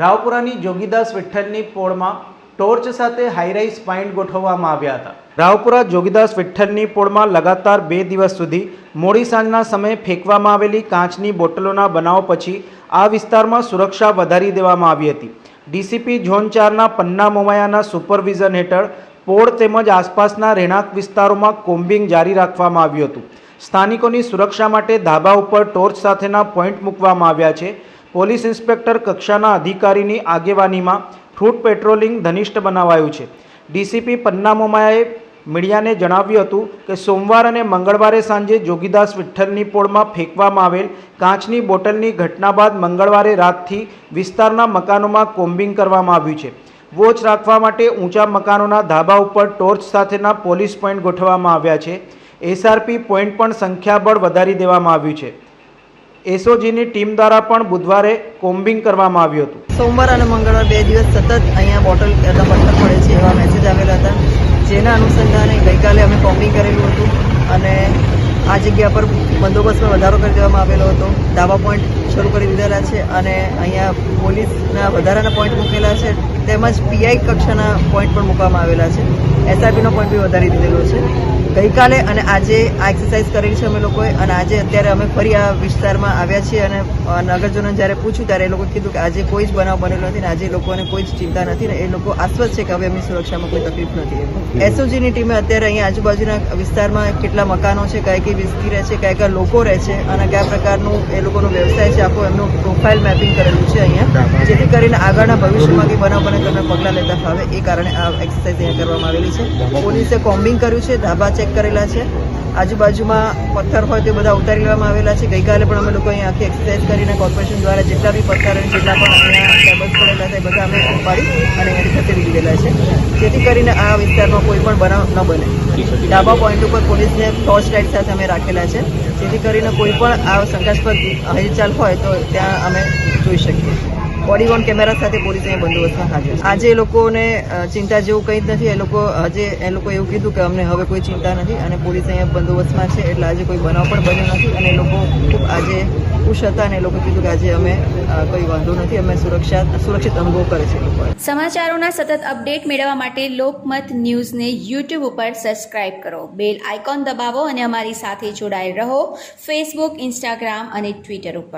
રાવપુરાની જોગીદાસ વિઠ્ઠલની પોળમાં ટોર્ચ સાથે હાઈરાઈઝ પાઇન્ટ ગોઠવવામાં આવ્યા હતા. રાવપુરા જોગીદાસ વિઠ્ઠલની પોળમાં લગાતાર બે દિવસ સુધી મોડી સાંજના સમયે ફેંકવામાં આવેલી કાચની બોટલોના બનાવ પછી આ વિસ્તારમાં સુરક્ષા વધારી દેવામાં આવી હતી. ડીસીપી ઝોન ચારના પન્ના મોમાયાના સુપરવિઝન હેઠળ પોળ તેમજ આસપાસના રહેણાંક વિસ્તારોમાં કોમ્બિંગ જારી રાખવામાં આવ્યું હતું. સ્થાનિકોની સુરક્ષા માટે ધાબા ઉપર ટોર્ચ સાથેના પોઈન્ટ મૂકવામાં આવ્યા છે. પોલીસ ઇન્સ્પેક્ટર કક્ષાના અધિકારીની આગેવાનીમાં ફ્રૂટ પેટ્રોલિંગ ધનિષ્ઠ બનાવાયું છે. ડીસીપી પન્નામોમાએ મીડિયાને જણાવ્યું હતું કે સોમવાર અને મંગળવારે સાંજે જોગીદાસ વિઠ્ઠલની પોળમાં ફેંકવામાં આવેલ કાચની બોટલની ઘટના બાદ મંગળવારે રાતથી વિસ્તારના મકાનોમાં કોમ્બિંગ કરવામાં આવ્યું છે. વોચ રાખવા માટે ઊંચા મકાનોના ધાબા ઉપર ટોર્ચ સાથેના પોલીસ પોઈન્ટ ગોઠવવામાં આવ્યા છે. એસઆરપી પોઈન્ટ પણ સંખ્યાબળ વધારી દેવામાં આવ્યું છે. એસઓજીની ટીમ દ્વારા પણ બુધવારે કોમ્બિંગ કરવામાં આવ્યું હતું. સોમવાર અને મંગળવાર બે દિવસ સતત અહીંયા બોટલ કરતા પથ્થર પડે છે એવા મેસેજ આવેલા હતા. જેના અનુસંધાને ગઈકાલે અમે કોમ્બિંગ કરેલું હતું અને આ જગ્યા પર બંદોબસ્તમાં વધારો કરી દેવામાં આવેલો હતો. ધાબા પોઈન્ટ શરૂ કરી દીધેલા છે અને અહીંયા પોલીસના વધારાના પોઈન્ટ મૂકેલા છે. તેમજ પીઆઈ કક્ષાના પોઈન્ટ પણ મૂકવામાં આવેલા છે. એસઆરપીનો પોઈન્ટ બી વધારી દીધેલો છે. ગઈકાલે અને આજે આ એક્સરસાઇઝ કરેલી છે અમે લોકોએ અને આજે અત્યારે અમે ફરી આ વિસ્તારમાં આવ્યા છીએ અને નગરજનોને જ્યારે પૂછ્યું ત્યારે એ લોકો કીધું કે આજે કોઈ જ બનાવ બનેલો નથી ને આજે લોકોને કોઈ જ ચિંતા નથી ને એ લોકો આશ્વસ્ત છે કે હવે એમની સુરક્ષામાં કોઈ તકલીફ નથી એસઓજીની ટીમે અત્યારે અહીંયા આજુબાજુના વિસ્તારમાં કેટલા મકાનો છે કઈ કઈ વિસ્તી રહે છે કયા કયા લોકો રહે છે અને કયા પ્રકારનું એ લોકોનો વ્યવસાય છે આખું એમનું પ્રોફાઇલ મેપિંગ કરેલું છે અહીંયા. જેથી કરીને આગળના ભવિષ્યમાં કંઈ બનાવ બને તમે પગલાં લેતા ફાવે. એ કારણે આ એક્સરસાઇઝ અહીંયા કરવામાં આવેલી છે. પોલીસે કોમ્બિંગ કર્યું છે, ધાબા ચેક કરેલા છે. આજુબાજુમાં પથ્થર હોય તે બધા ઉતારી લેવામાં આવેલા છે. ગઈકાલે પણ અમે લોકો અહીંયા આખી એક્સરસાઇઝ કરીને કોર્પોરેશન દ્વારા જેટલા બી પથ્થર અને જેટલા પણ અહીંયા ટેબલ્સ પડેલા છે બધા અમે ઉપાડી અને એની ખસેડી દીધેલા છે. જેથી કરીને આ વિસ્તારમાં કોઈ પણ બનાવ ન બને. ડાબા પોઈન્ટ ઉપર પોલીસને ટોર્ચ લાઇટ સાથે અમે રાખેલા છે. જેથી કરીને કોઈ પણ આ શંકાસ્પદ હિલચાલ હોય તો ત્યાં અમે જોઈ શકીએ. બોડી વોર્ન કેમેરા સાથે પોલીસ અહીંયા બંદોબસ્તમાં હાજર આજે એ લોકોને ચિંતા જેવું કંઈ જ નથી. એ લોકો, આજે એ લોકો એવું કીધું કે અમને હવે કોઈ ચિંતા નથી અને પોલીસ અહીંયા બંદોબસ્તમાં છે. એટલે આજે કોઈ બનાવ પણ બન્યો નથી અને એ લોકો ખૂબ આજે ખુશ હતા અને લોકો કીધું કે આજે અમે કોઈ વાંધો નથી, અમે સુરક્ષા, સુરક્ષિત અનુભવ કરે છે સમાચારોના સતત અપડેટ મેળવવા માટે લોકમત ન્યૂઝને યુટ્યુબ ઉપર સબસ્ક્રાઇબ કરો. બેલ આઇકોન દબાવો અને અમારી સાથે જોડાયેલ રહો. ફેસબુક ઇન્સ્ટાગ્રામ અને ટ્વિટર ઉપર.